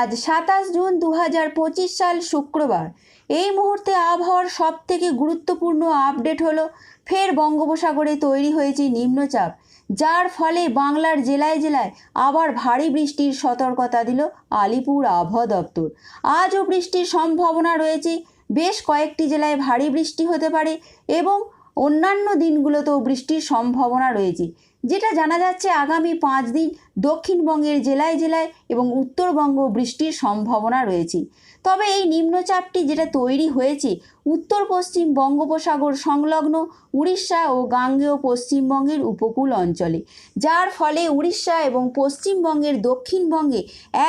আজ সাতাশ জুন দু হাজার পঁচিশ সাল শুক্রবার। এই মুহূর্তে আবহাওয়ার সব থেকে গুরুত্বপূর্ণ আপডেট হলো, ফের বঙ্গোপসাগরে তৈরি হয়েছে নিম্নচাপ, যার ফলে বাংলার জেলায় জেলায় আবার ভারী বৃষ্টির সতর্কতা দিল আলিপুর আবহাওয়া দপ্তর। আজও বৃষ্টির সম্ভাবনা রয়েছে, বেশ কয়েকটি জেলায় ভারী বৃষ্টি হতে পারে এবং অন্যান্য দিনগুলোতেও বৃষ্টির সম্ভাবনা রয়েছে। যেটা জানা যাচ্ছে আগামী পাঁচ দিন দক্ষিণবঙ্গের জেলায় জেলায় এবং উত্তরবঙ্গ বৃষ্টির সম্ভাবনা রয়েছে। তবে এই নিম্নচাপটি যেটা তৈরি হয়েছে, উত্তর পশ্চিম বঙ্গোপসাগর সংলগ্ন উড়িষ্যা ও গাঙ্গেয় পশ্চিমবঙ্গের উপকূল অঞ্চলে। যার ফলে উড়িষ্যা এবং পশ্চিমবঙ্গের দক্ষিণবঙ্গে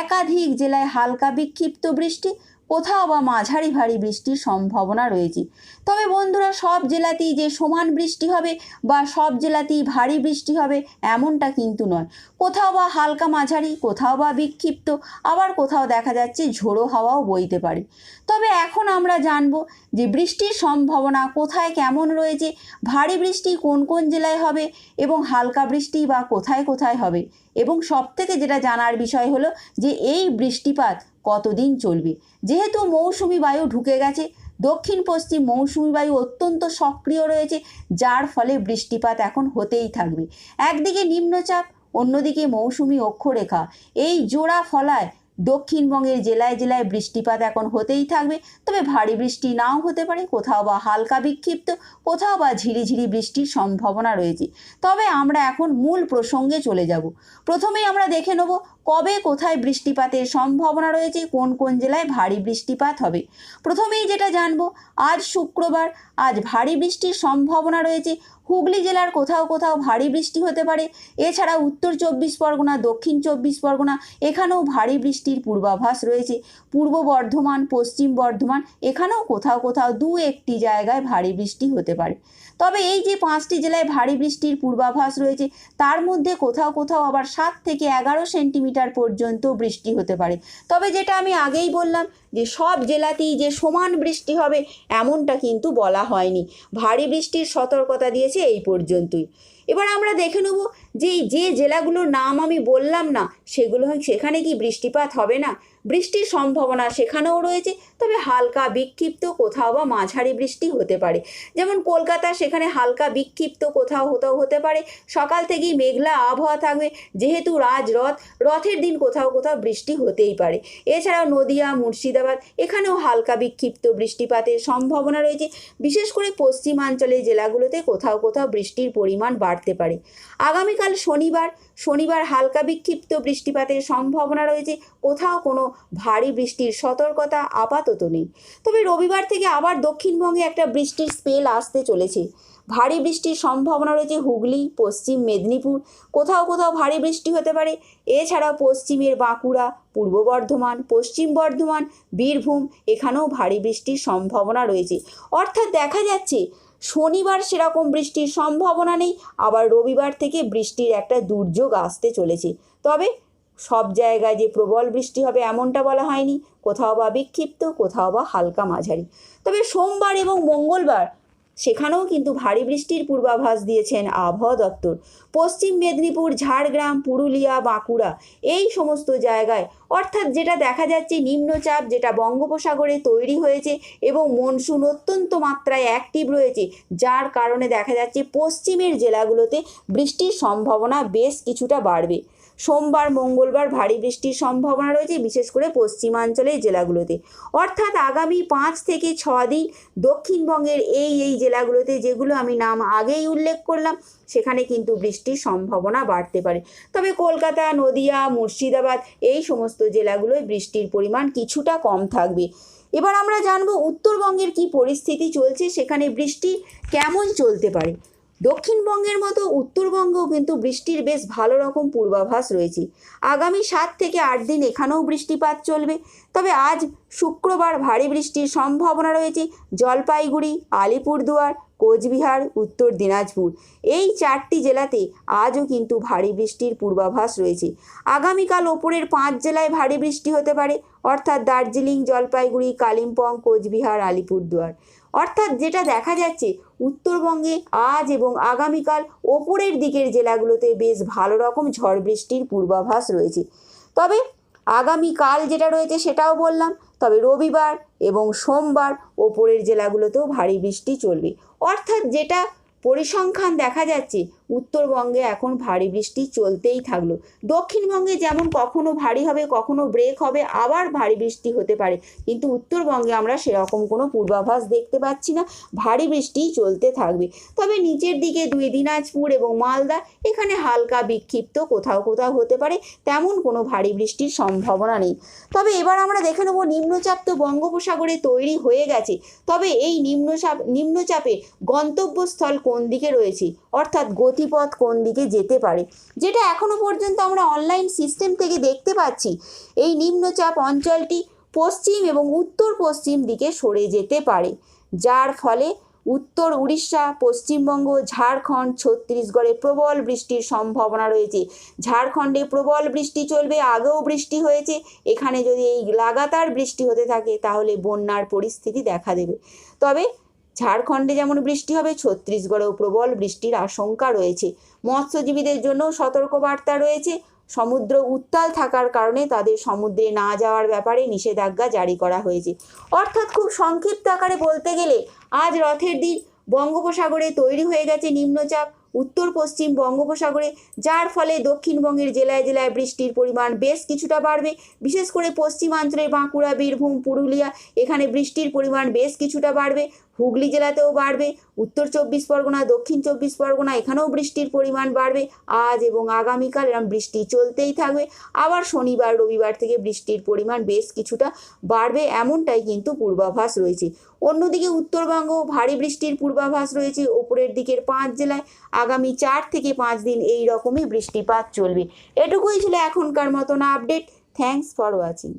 একাধিক জেলায় হালকা বিক্ষিপ্ত বৃষ্টি কোথাও বা মাঝারি ভারী বৃষ্টির সম্ভাবনা রয়েছে। তবে বন্ধুরা, সব জেলাতেই যে সমান বৃষ্টি হবে বা সব জেলাতেই ভারী বৃষ্টি হবে এমনটা কিন্তু নয়। কোথাও বা হালকা মাঝারি, কোথাও বা বিক্ষিপ্ত, আবার কোথাও দেখা যাচ্ছে ঝোড়ো হাওয়াও বইতে পারে। তবে এখন আমরা জানব যে বৃষ্টির সম্ভাবনা কোথায় কেমন রয়েছে, ভারী বৃষ্টি কোন কোন জেলায় হবে এবং হালকা বৃষ্টি বা কোথায় কোথায় হবে। এবং সব থেকে যেটা জানার বিষয় হলো যে এই বৃষ্টিপাত কতদিন চলবে? যেহেতু মৌসুমি বায়ু ঢুকে গেছে দক্ষিণ পশ্চিম মৌসুমি বায়ু অত্যন্ত সক্রিয় রয়েছে, যার ফলে বৃষ্টিপাত এখন হতেই থাকবে। একদিকে নিম্নচাপ, অন্যদিকে মৌসুমি অক্ষরেখা। এই জোড়া ফলায় দক্ষিণবঙ্গের জেলায় জেলায় বৃষ্টিপাত এখন হতেই থাকবে। তবে ভারী বৃষ্টি নাও হতে পারে, কোথাও বা হালকা বিক্ষিপ্ত, কোথাও বা ঝিরিঝিরি বৃষ্টির সম্ভাবনা রয়েছে। তবে আমরা এখন মূল প্রসঙ্গে চলে যাব। প্রথমেই আমরা দেখে নেব কবে কোথায় বৃষ্টিপাতের সম্ভাবনা রয়েছে, কোন কোন জেলায় ভারী বৃষ্টিপাত হবে? প্রথমেই যেটা জানব, আজ শুক্রবার, আজ ভারী বৃষ্টির সম্ভাবনা রয়েছে। হুগলি জেলার কোথাও কোথাও ভারী বৃষ্টি হতে পারে। এছাড়া উত্তর চব্বিশ পরগনা, দক্ষিণ চব্বিশ পরগনা, এখানেও ভারী বৃষ্টির পূর্বাভাস রয়েছে। পূর্ব বর্ধমান, পশ্চিম বর্ধমান, এখানেও কোথাও কোথাও দু একটি জায়গায় ভারী বৃষ্টি হতে পারে। তবে এই যে পাঁচটি জেলায় ভারী বৃষ্টির পূর্বাভাস রয়েছে, তার মধ্যে কোথাও কোথাও আবার সাত থেকে এগারো সেন্টিমিটার পর্যন্ত বৃষ্টি হতে পারে। তবে যেটা আমি আগেই বললাম যে সব জেলাতেই যে সমান বৃষ্টি হবে, এমনটা কিন্তু বলা হয়নি। ভারী বৃষ্টির সতর্কতা দিয়েছে এই পর্যন্তই। এবার আমরা দেখে নেব যে যে জেলাগুলোর নাম আমি বললাম না, সেগুলো সেখানে কি বৃষ্টিপাত হবে না? বৃষ্টির সম্ভাবনা সেখানেও রয়েছে, তবে হালকা বিক্ষিপ্ত কোথাও বা মাঝারি বৃষ্টি হতে পারে। যেমন কলকাতা সেখানে হালকা বিক্ষিপ্ত কোথাও কোথাও হতে পারে। সকাল থেকেই মেঘলা আবহাওয়া থাকবে, যেহেতু রাজরথ রথের দিন কোথাও কোথাও বৃষ্টি হতেই পারে। এছাড়াও নদিয়া, মুর্শিদাবাদ, এখানেও হালকা বিক্ষিপ্ত বৃষ্টিপাতের সম্ভাবনা রয়েছে। বিশেষ করে পশ্চিমাঞ্চলের জেলাগুলোতে কোথাও কোথাও বৃষ্টির পরিমাণ বাড়তে পারে। আগামীকাল শনিবার শনিবার হালকা বিক্ষিপ্ত বৃষ্টিপাতের সম্ভাবনা রয়েছে। কোথাও কোনো ভারী বৃষ্টির সতর্কতা আপাতত নেই। তবে রবিবার থেকে আবার দক্ষিণবঙ্গে একটা বৃষ্টির স্পেল আসতে চলেছে। ভারী বৃষ্টির সম্ভাবনা রয়েছে হুগলি, পশ্চিম মেদিনীপুর। কোথাও কোথাও ভারী বৃষ্টি হতে পারে। এছাড়াও পশ্চিমের বাঁকুড়া, পূর্ব বর্ধমান, পশ্চিম বর্ধমান, বীরভূম, এখানেও ভারী বৃষ্টির সম্ভাবনা রয়েছে। অর্থাৎ দেখা যাচ্ছে শনিবার সেরকম বৃষ্টির সম্ভাবনা নেই, আবার রবিবার থেকে বৃষ্টির একটা দুর্যোগ আসতে চলেছে। তবে সব জায়গায় যে প্রবল বৃষ্টি হবে এমনটা বলা হয়নি, কোথাও বা বিক্ষিপ্ত, কোথাও বা হালকা মাঝারি। তবে সোমবার এবং মঙ্গলবার সেখানেও কিন্তু ভারী বৃষ্টির পূর্বাভাস দিয়েছেন আবহাওয়া দপ্তর। পশ্চিম মেদিনীপুর, ঝাড়গ্রাম, পুরুলিয়া, বাঁকুড়া এই সমস্ত জায়গায় অর্থাৎ যেটা দেখা যাচ্ছে নিম্নচাপ, যেটা বঙ্গোপসাগরে তৈরি হয়েছে এবং মনসুন অত্যন্ত মাত্রায় অ্যাক্টিভ রয়েছে, যার কারণে দেখা যাচ্ছে পশ্চিমের জেলাগুলোতে বৃষ্টির সম্ভাবনা বেশ কিছুটা বাড়বে। সোমবার, মঙ্গলবার ভারী বৃষ্টির সম্ভাবনা রয়েছে, বিশেষ করে পশ্চিমাঞ্চলের জেলাগুলোতে। অর্থাৎ আগামী পাঁচ থেকে ছ দিন দক্ষিণবঙ্গের এই এই জেলাগুলোতে যেগুলো আমি নাম আগেই উল্লেখ করলাম, সেখানে কিন্তু বৃষ্টির সম্ভাবনা বাড়তে পারে। তবে কলকাতা, নদিয়া, মুর্শিদাবাদ এই সমস্ত জেলাগুলোয় বৃষ্টির পরিমাণ কিছুটা কম থাকবে। এবার আমরা জানব উত্তরবঙ্গের কি পরিস্থিতি চলছে, সেখানে বৃষ্টি কেমন চলতে পারে? দক্ষিণবঙ্গের মতো উত্তরবঙ্গেও কিন্তু বৃষ্টির বেশ ভালো রকম পূর্বাভাস রয়েছে। আগামী সাত থেকে আট দিন এখানেও বৃষ্টিপাত চলবে। তবে আজ শুক্রবার ভারী বৃষ্টির সম্ভাবনা রয়েছে। জলপাইগুড়ি, আলিপুরদুয়ার, কোচবিহার, উত্তর দিনাজপুর এই চারটি জেলাতে আজও কিন্তু ভারী বৃষ্টির পূর্বাভাস রয়েছে। আগামীকাল ওপরের পাঁচ জেলায় ভারী বৃষ্টি হতে পারে, অর্থাৎ দার্জিলিং, জলপাইগুড়ি, কালিম্পং, কোচবিহার, আলিপুরদুয়ার। অর্থাৎ যেটা দেখা যাচ্ছে, উত্তরবঙ্গে আজ এবং আগামীকাল ওপরের দিকের জেলাগুলোতে বেশ ভালো রকম ঝড় বৃষ্টির পূর্বাভাস রয়েছে। তবে আগামীকাল যেটা রয়েছে সেটাও বললাম, তবে রবিবার এবং সোমবার ওপরের জেলাগুলোতেও ভারী বৃষ্টি চলবে। অর্থাৎ যেটা পরিসংখ্যান দেখা যাচ্ছে উত্তরবঙ্গে এখন ভারী বৃষ্টি চলতেই থাকল। দক্ষিণবঙ্গে যেমন কখনো ভারী হবে, কখনো ব্রেক হবে, আবার ভারী বৃষ্টি হতে পারে। কিন্তু উত্তরবঙ্গে আমরা সেরকম কোনো পূর্বাভাস দেখতে পাচ্ছি না, ভারী বৃষ্টি চলতে থাকবে। তবে নিচের দিকে দুই দিনাজপুর এবং মালদা, এখানে হালকা বিক্ষিপ্ত, কোথাও কোথাও হতে পারে, তেমন কোনো ভারী বৃষ্টির সম্ভাবনা নেই। তবে এবার আমরা দেখে নেব নিম্নচাপ তো বঙ্গোপসাগরে তৈরি হয়ে গেছে। তবে এই নিম্নচাপ, নিম্নচাপের গন্তব্যস্থল কোন দিকে রয়েছে? অর্থাৎ গতিপথ কোন দিকে যেতে পারে? যেটা এখনও পর্যন্ত আমরা অনলাইন সিস্টেম থেকে দেখতে পাচ্ছি। এই নিম্নচাপ অঞ্চলটি পশ্চিম এবং উত্তর পশ্চিম দিকে সরে যেতে পারে, যার ফলে উত্তর উড়িষ্যা, পশ্চিমবঙ্গ, ঝাড়খণ্ড, ছত্তিশগড়ে প্রবল বৃষ্টির সম্ভাবনা রয়েছে। ঝাড়খণ্ডে প্রবল বৃষ্টি চলবে, আগেও বৃষ্টি হয়েছে। এখানে যদি এই লাগাতার বৃষ্টি হতে থাকে, তাহলে বন্যার পরিস্থিতি দেখা দেবে। তবে ঝাড়খণ্ডে যেমন বৃষ্টি হবে, ছত্তিশগড়েও প্রবল বৃষ্টির আশঙ্কা রয়েছে। মৎস্যজীবীদের জন্য সতর্কবার্তা রয়েছে। সমুদ্র উত্তাল থাকার কারণে তাদের সমুদ্রে না যাওয়ার ব্যাপারে নিষেধাজ্ঞা জারি করা হয়েছে। অর্থাৎ খুব সংক্ষিপ্ত আকারে বলতে গেলে, আজ রথের দিন বঙ্গোপসাগরে তৈরি হয়ে গেছে নিম্নচাপ। উত্তর পশ্চিম বঙ্গোপসাগরে, যার ফলে দক্ষিণবঙ্গের জেলায় জেলায় বৃষ্টির পরিমাণ বেশ কিছুটা বাড়বে। বিশেষ করে পশ্চিমাঞ্চলে বাঁকুড়া, বীরভূম, পুরুলিয়া, এখানে বৃষ্টির পরিমাণ বেশ কিছুটা বাড়বে। হুগলি জেলাতেও বাড়বে। উত্তর চব্বিশ পরগনা, দক্ষিণ চব্বিশ পরগনা, এখানেও বৃষ্টির পরিমাণ বাড়বে। আজ এবং আগামীকাল এরম বৃষ্টি চলতেই থাকবে। আবার শনিবার, রবিবার থেকে বৃষ্টির পরিমাণ বেশ কিছুটা বাড়বে এমনটাই কিন্তু পূর্বাভাস রয়েছে। অন্যদিকে উত্তরবঙ্গ ভারী বৃষ্টির পূর্বাভাস রয়েছে। ওপরের দিকের পাঁচ জেলায় আগামী চার থেকে পাঁচ দিন এই রকমই বৃষ্টিপাত চলবে। এটুকুই ছিল এখনকার মতন আপডেট। Thanks for watching